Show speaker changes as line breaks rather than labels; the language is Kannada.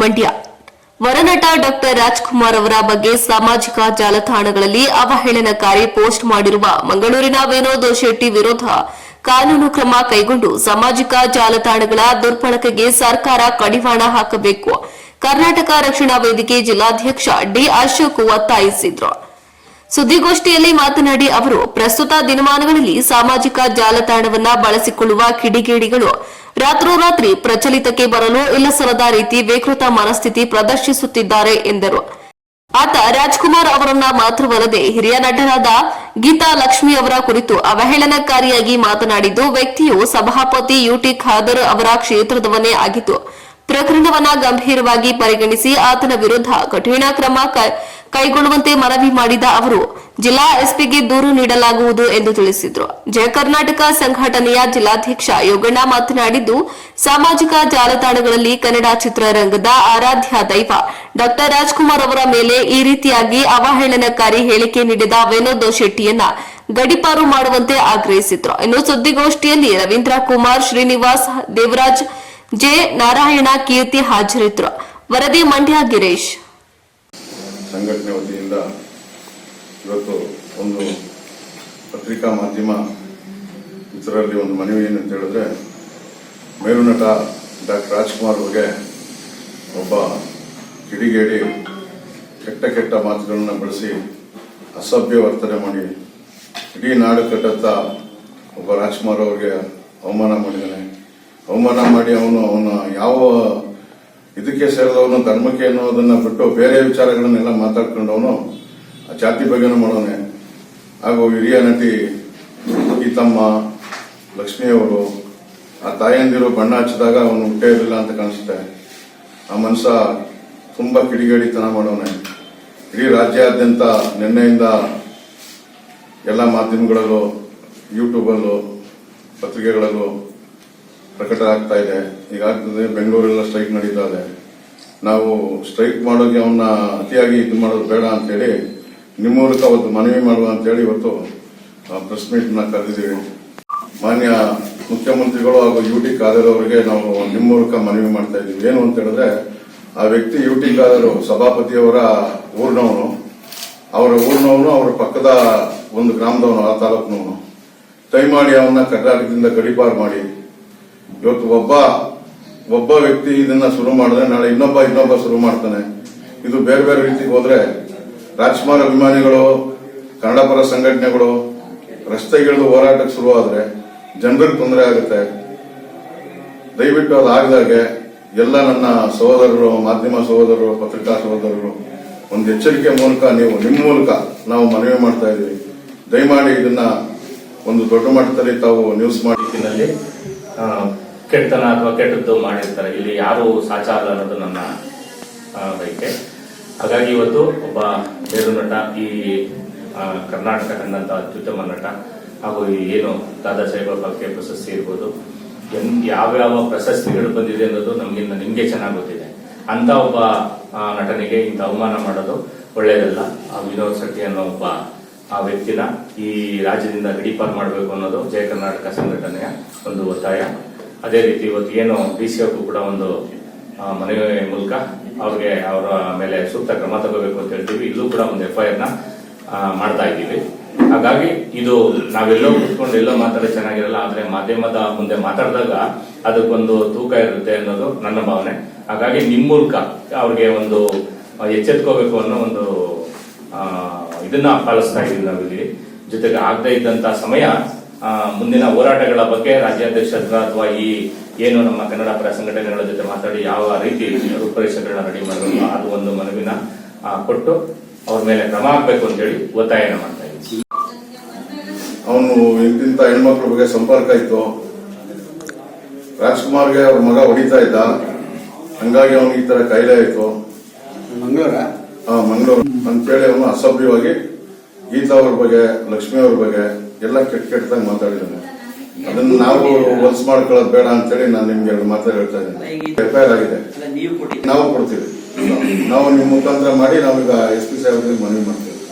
ಮಂಡ್ಯ. ವರನಟ ಡಾಕ್ಟರ್ ರಾಜ್ಕುಮಾರ್ ಅವರ ಬಗ್ಗೆ ಸಾಮಾಜಿಕ ಜಾಲತಾಣಗಳಲ್ಲಿ ಅವಹೇಳನಕಾರಿ ಪೋಸ್ಟ್ ಮಾಡಿರುವ ಮಂಗಳೂರಿನ ವಿನೋದ್ ಶೆಟ್ಟಿ ವಿರೋಧ ಕಾನೂನು ಕ್ರಮ ಕೈಗೊಂಡು ಸಾಮಾಜಿಕ ಜಾಲತಾಣಗಳ ದುರ್ಬಳಕೆಗೆ ಸರ್ಕಾರ ಕಡಿವಾಣ ಹಾಕಬೇಕು. ಕರ್ನಾಟಕ ರಕ್ಷಣಾ ವೇದಿಕೆ ಜಿಲ್ಲಾಧ್ಯಕ್ಷ ಡಿ ಅಶೋಕ್ ಒತ್ತಾಯಿಸಿದ್ರು. ಸುದ್ದಿಗೋಷ್ಠಿಯಲ್ಲಿ ಮಾತನಾಡಿ ಅವರು, ಪ್ರಸ್ತುತ ದಿನಮಾನಗಳಲ್ಲಿ ಸಾಮಾಜಿಕ ಜಾಲತಾಣವನ್ನ ಬಳಸಿಕೊಳ್ಳುವ ಕಿಡಿಗೇಡಿಗಳು ರಾತ್ರೋರಾತ್ರಿ ಪ್ರಚಲಿತಕ್ಕೆ ಬರಲು ಇಲ್ಲಸಲ್ಲದ ರೀತಿ ವಿಕೃತ ಮನಸ್ಥಿತಿ ಪ್ರದರ್ಶಿಸುತ್ತಿದ್ದಾರೆ ಎಂದರು. ಆತ ರಾಜ್ಕುಮಾರ್ ಅವರನ್ನ ಮಾತ್ರವಲ್ಲದೆ ಹಿರಿಯ ನಟರಾದ ಗೀತಾ ಲಕ್ಷ್ಮಿ ಅವರ ಕುರಿತು ಅವಹೇಳನಕಾರಿಯಾಗಿ ಮಾತನಾಡಿದ್ದು, ವ್ಯಕ್ತಿಯು ಸಭಾಪತಿ ಯುಟಿ ಖಾದರ್ ಅವರ ಕ್ಷೇತ್ರದವನೇ ಆಗಿತ್ತು ಪ್ರಕರಣವನ್ನ ಗಂಭೀರವಾಗಿ ಪರಿಗಣಿಸಿ ಆತನ ವಿರುದ್ಧ ಕಠಿಣ ಕ್ರಮ ಕೈಗೊಳ್ಳುವಂತೆ ಮನವಿ ಮಾಡಿದ ಅವರು, ಜಿಲ್ಲಾ ಎಸ್ಪಿಗೆ ದೂರು ನೀಡಲಾಗುವುದು ಎಂದು ತಿಳಿಸಿದರು. ಜಯ ಕರ್ನಾಟಕ ಸಂಘಟನೆಯ ಜಿಲ್ಲಾಧ್ಯಕ್ಷ ಯೋಗಣ್ಣ ಮಾತನಾಡಿದ್ದು, ಸಾಮಾಜಿಕ ಜಾಲತಾಣಗಳಲ್ಲಿ ಕನ್ನಡ ಚಿತ್ರರಂಗದ ಆರಾಧ್ಯ ದೈವ ಡಾ ರಾಜ್ಕುಮಾರ್ ಅವರ ಮೇಲೆ ಈ ರೀತಿಯಾಗಿ ಅವಹೇಳನಕಾರಿ ಹೇಳಿಕೆ ನೀಡಿದ ವಿನೋದ್ ಶೆಟ್ಟಿಯನ್ನ ಗಡಿಪಾರು ಮಾಡುವಂತೆ ಆಗ್ರಹಿಸಿದ್ರು. ಇನ್ನು ಸುದ್ದಿಗೋಷ್ಠಿಯಲ್ಲಿ ರವೀಂದ್ರ ಕುಮಾರ್, ಶ್ರೀನಿವಾಸ್ ದೇವರಾಜ್, ಜೆ ನಾರಾಯಣ ಕೀರ್ತಿ ಹಾಜರಿದ್ರು. ವರದಿ ಮಂಡ್ಯ ಗಿರೀಶ್.
ಸಂಘಟನೆ ವತಿಯಿಂದ ಇವತ್ತು ಒಂದು ಪತ್ರಿಕಾ ಮಾಧ್ಯಮ ಇದರಲ್ಲಿ ಒಂದು ಮನವಿ ಏನಂತ ಹೇಳಿದ್ರೆ ಮೇಲುನಟ ಡಾಕ್ಟರ್ ರಾಜ್ಕುಮಾರ್ ಅವರಿಗೆ ಒಬ್ಬ ಕಿಡಿಗೇಡಿ ಕೆಟ್ಟ ಕೆಟ್ಟ ಮಾತುಗಳನ್ನು ಬಳಸಿ ಅಸಭ್ಯ ವರ್ತನೆ ಮಾಡಿ ಇಡೀ ನಾಡು ಕಟ್ಟತ್ತ ಒಬ್ಬ ರಾಜ್ಕುಮಾರ್ ಅವರಿಗೆ ಅವಮಾನ ಮಾಡಿದ್ದಾನೆ. ಅವಮಾನ ಮಾಡಿ ಅವನು ಅವನ ಯಾವ ಇದಕ್ಕೆ ಸೇರಿದವನು ಧರ್ಮಕ್ಕೆ ಅನ್ನೋದನ್ನ ಬಿಟ್ಟು ಬೇರೆ ವಿಚಾರಗಳನ್ನೆಲ್ಲ ಮಾತಾಡ್ಕೊಂಡವನು ಆ ಜಾತಿ ಬಗ್ಗೆನೂ ಮಾಡೋನೆ. ಹಾಗೂ ಹಿರಿಯ ನಟಿ ಗೀತಮ್ಮ, ಲಕ್ಷ್ಮಿಯವರು, ಆ ತಾಯಂದಿರು ಬಣ್ಣ ಹಚ್ಚಿದಾಗ ಅವನು ಹುಟ್ಟೇ ಅಂತ ಕಾಣಿಸುತ್ತೆ. ಆ ಮನುಷ್ಯ ತುಂಬಾ ಕಿಡಿಗೇಡಿತನ ಮಾಡೋನೆ. ಇಡೀ ರಾಜ್ಯಾದ್ಯಂತ ನಿನ್ನೆಯಿಂದ ಎಲ್ಲ ಮಾಧ್ಯಮಗಳಲ್ಲೂ ಯೂಟ್ಯೂಬಲ್ಲೂ ಪತ್ರಿಕೆಗಳಲ್ಲೂ ಪ್ರಕಟ ಆಗ್ತಾ ಇದೆ. ಈಗಾಗ್ತದೆ ಬೆಂಗಳೂರೆಲ್ಲ ಸ್ಟ್ರೈಕ್ ನಡೀತಾ ಇದೆ. ನಾವು ಸ್ಟ್ರೈಕ್ ಮಾಡೋಕೆ ಅವನ್ನ ಅತಿಯಾಗಿ ಇದು ಮಾಡೋದು ಬೇಡ ಅಂತೇಳಿ ನಿಮ್ಮ ಮೂಲಕ ಅವತ್ತು ಮನವಿ ಮಾಡುವ ಅಂತೇಳಿ ಇವತ್ತು ಪ್ರೆಸ್ ಮೀಟ್ನ ಕರೆದಿದ್ದೀವಿ. ಮಾನ್ಯ ಮುಖ್ಯಮಂತ್ರಿಗಳು ಹಾಗೂ ಯು ಟಿ ಖಾದರ್ ಅವರಿಗೆ ನಾವು ನಿಮ್ಮ ಮೂಲಕ ಮನವಿ ಮಾಡ್ತಾ ಇದ್ದೀವಿ. ಏನು ಅಂತ ಹೇಳಿದ್ರೆ, ಆ ವ್ಯಕ್ತಿ ಯು ಟಿ ಖಾದರ್ ಸಭಾಪತಿಯವರ ಊರಿನವನು. ಅವರ ಊರಿನವನು, ಅವರ ಪಕ್ಕದ ಒಂದು ಗ್ರಾಮದವನು, ಆ ತಾಲೂಕಿನವನು. ದಯಮಾಡಿ ಅವನ್ನ ಕರ್ನಾಟಕದಿಂದ ಗಡಿಪಾರು ಮಾಡಿ. ಇವತ್ತು ಒಬ್ಬ ಒಬ್ಬ ವ್ಯಕ್ತಿ ಇದನ್ನ ಶುರು ಮಾಡಿದ್ರೆ ನಾಳೆ ಇನ್ನೊಬ್ಬ ಇನ್ನೊಬ್ಬ ಶುರು ಮಾಡ್ತಾನೆ. ಇದು ಬೇರೆ ಬೇರೆ ರೀತಿಗೆ ಹೋದ್ರೆ ರಾಜ್ಕುಮಾರ್ ಅಭಿಮಾನಿಗಳು ಕನ್ನಡ ಪರ ಸಂಘಟನೆಗಳು ರಸ್ತೆಗಿಳಿದು ಹೋರಾಟಕ್ಕೆ ಶುರುವಾದ್ರೆ ಜನರಿಗೆ ತೊಂದರೆ ಆಗುತ್ತೆ. ದಯವಿಟ್ಟು ಅದು ಆಗದಾಗೆ ಎಲ್ಲ ನನ್ನ ಸಹೋದರರು ಮಾಧ್ಯಮ ಸಹೋದರರು ಪತ್ರಿಕಾ ಸಹೋದರರು ಒಂದು ಎಚ್ಚರಿಕೆ ಮೂಲಕ ನೀವು ನಿಮ್ಮ ಮೂಲಕ ನಾವು ಮನವಿ ಮಾಡ್ತಾ ಇದ್ದೀವಿ. ದಯಮಾಡಿ ಇದನ್ನ ಒಂದು ದೊಡ್ಡ ಮಟ್ಟದಲ್ಲಿ ತಾವು ನ್ಯೂಸ್ ಮಾಡಿ
ರೀತಿಯಲ್ಲಿ ಆ, ಕೆಟ್ಟತನ ಅಥವಾ ಕೆಟ್ಟದ್ದು ಮಾಡಿರ್ತಾರೆ. ಇಲ್ಲಿ ಯಾರು ಸಾಚ ಅನ್ನೋದು ನನ್ನ ಬಯಕೆ. ಹಾಗಾಗಿ ಇವತ್ತು ಒಬ್ಬ ಬೇರು ನಟ, ಈ ಕರ್ನಾಟಕ ಕಂಡಂತ ಅತ್ಯುತ್ತಮ ನಟ ಹಾಗೂ ಏನು ದಾದಾ ಸಾಹೇಬ ಫಾಲ್ಕೆ ಪ್ರಶಸ್ತಿ ಇರ್ಬೋದು. ಎನ್- ಯಾವ್ಯಾವ ಪ್ರಶಸ್ತಿಗಳು ಬಂದಿದೆ ಅನ್ನೋದು ನಮಗಿನ್ನ ನಿಮಗೆ ಚೆನ್ನಾಗಿ ಗೊತ್ತಿದೆ. ಅಂತ ಒಬ್ಬ ನಟನಿಗೆ ಇಂಥ ಅವಮಾನ ಮಾಡೋದು ಒಳ್ಳೆಯದಲ್ಲ ವಿನೋದ್ ಶೆಟ್ಟಿ ಅನ್ನೋ ಒಬ್ಬ, ಆ ವ್ಯಕ್ತಿನ ಈ ರಾಜ್ಯದಿಂದ ಗಡೀಪಾರ್ ಮಾಡಬೇಕು ಅನ್ನೋದು ಜಯ ಕರ್ನಾಟಕ ಸಂಘಟನೆಯ ಒಂದು ಒತ್ತಾಯ. ಅದೇ ರೀತಿ ಇವತ್ತು ಏನು ಡಿ ಸಿ ಕೂಡ ಒಂದು ಮನವಿ ಮೂಲಕ ಅವ್ರಿಗೆ ಅವರ ಮೇಲೆ ಸೂಕ್ತ ಕ್ರಮ ತಗೋಬೇಕು ಅಂತ ಹೇಳ್ತೀವಿ. ಇಲ್ಲೂ ಕೂಡ ಒಂದು ಎಫ್ ಐಆರ್ ಆರ್ನ ಮಾಡ್ತಾ ಇದ್ದೀವಿ. ಹಾಗಾಗಿ ಇದು ನಾವೆಲ್ಲೋ ಕುತ್ಕೊಂಡು ಎಲ್ಲೋ ಮಾತಾಡೋದು ಚೆನ್ನಾಗಿರಲ್ಲ, ಆದ್ರೆ ಮಾಧ್ಯಮದ ಮುಂದೆ ಮಾತಾಡಿದಾಗ ಅದಕ್ಕೊಂದು ತೂಕ ಇರುತ್ತೆ ಅನ್ನೋದು ನನ್ನ ಭಾವನೆ. ಹಾಗಾಗಿ ನಿಮ್ಮ ಮೂಲಕ ಅವ್ರಿಗೆ ಒಂದು ಎಚ್ಚೆತ್ಕೋಬೇಕು ಅನ್ನೋ ಒಂದು ಇದನ್ನ ಪಾಲಿಸ್ತಾ ಇದ್ದೀವಿ ನಾವಿಲ್ಲಿ. ಜೊತೆಗೆ ಆಗದೆ ಇದ್ದಂತ ಸಮಯ ಮುಂದಿನ ಹೋರಾಟಗಳ ಬಗ್ಗೆ ರಾಜ್ಯಾಧ್ಯಕ್ಷ ಹತ್ರ ಅಥವಾ ಈ ಏನು ನಮ್ಮ ಕನ್ನಡ ಪರ ಸಂಘಟನೆಗಳ ಜೊತೆ ಮಾತಾಡಿ ಯಾವ ರೀತಿ ರೂಪರೇಷೆಗಳನ್ನ ರೆಡಿ ಮಾಡಬೇಕು ಅದು ಒಂದು ಮನವಿನ ಆ, ಕೊಟ್ಟು ಅವ್ರ ಮೇಲೆ ಕ್ರಮ ಆಗ್ಬೇಕು ಅಂತ ಹೇಳಿ ಒತ್ತಾಯನ ಮಾಡ್ತಾ ಇದ್ದೀವಿ
ಅವನು ಇಂತಿಂತ ಹೆಣ್ಮಕ್ಳ ಬಗ್ಗೆ ಸಂಪರ್ಕ ಇತ್ತು. ರಾಜ್ಕುಮಾರ್ಗೆ ಅವ್ರ ಮಗ ಹೊಡಿತಾ ಇದ್ದ. ಹಂಗಾಗಿ ಅವನಿಗೆ ಈ ತರ ಕಾಯಿಲೆ ಆಯ್ತು.
ಮಂಗಳೂರ?
ಮಂಗಳೂರು. ಅಂತೇಳಿ ಅವನು ಅಸಭ್ಯವಾಗಿ ಗೀತಾ ಅವ್ರ ಬಗ್ಗೆ ಲಕ್ಷ್ಮಿ ಅವ್ರ ಬಗ್ಗೆ ಎಲ್ಲ ಕೆಟ್ಟ ಕೆಟ್ಟದಾಗ ಮಾತಾಡಿದ್ದಾನೆ ಅದನ್ನ ನಾವು ಹೊಲ್ಸ್ ಮಾಡ್ಕೊಳ್ಳೋದು ಬೇಡ ಅಂತೇಳಿ ನಾನು ನಿಮ್ಗೆ ಎರಡು ಮಾತು ಹೇಳ್ತಾ ಇದ್ದೀನಿ. ಎಫ್ ಐ ಆರ್ ಆಗಿದೆ ನಾವು ಕೊಡ್ತೀವಿ. ನಾವು ನಿಮ್ಮ ಮುಖಾಂತರ ಮಾಡಿ ನಾವೀಗ ಎಸ್ ಪಿ ಸಾಹೇಬ್ರಿಗೆ ಮನವಿ ಮಾಡ್ತೀವಿ.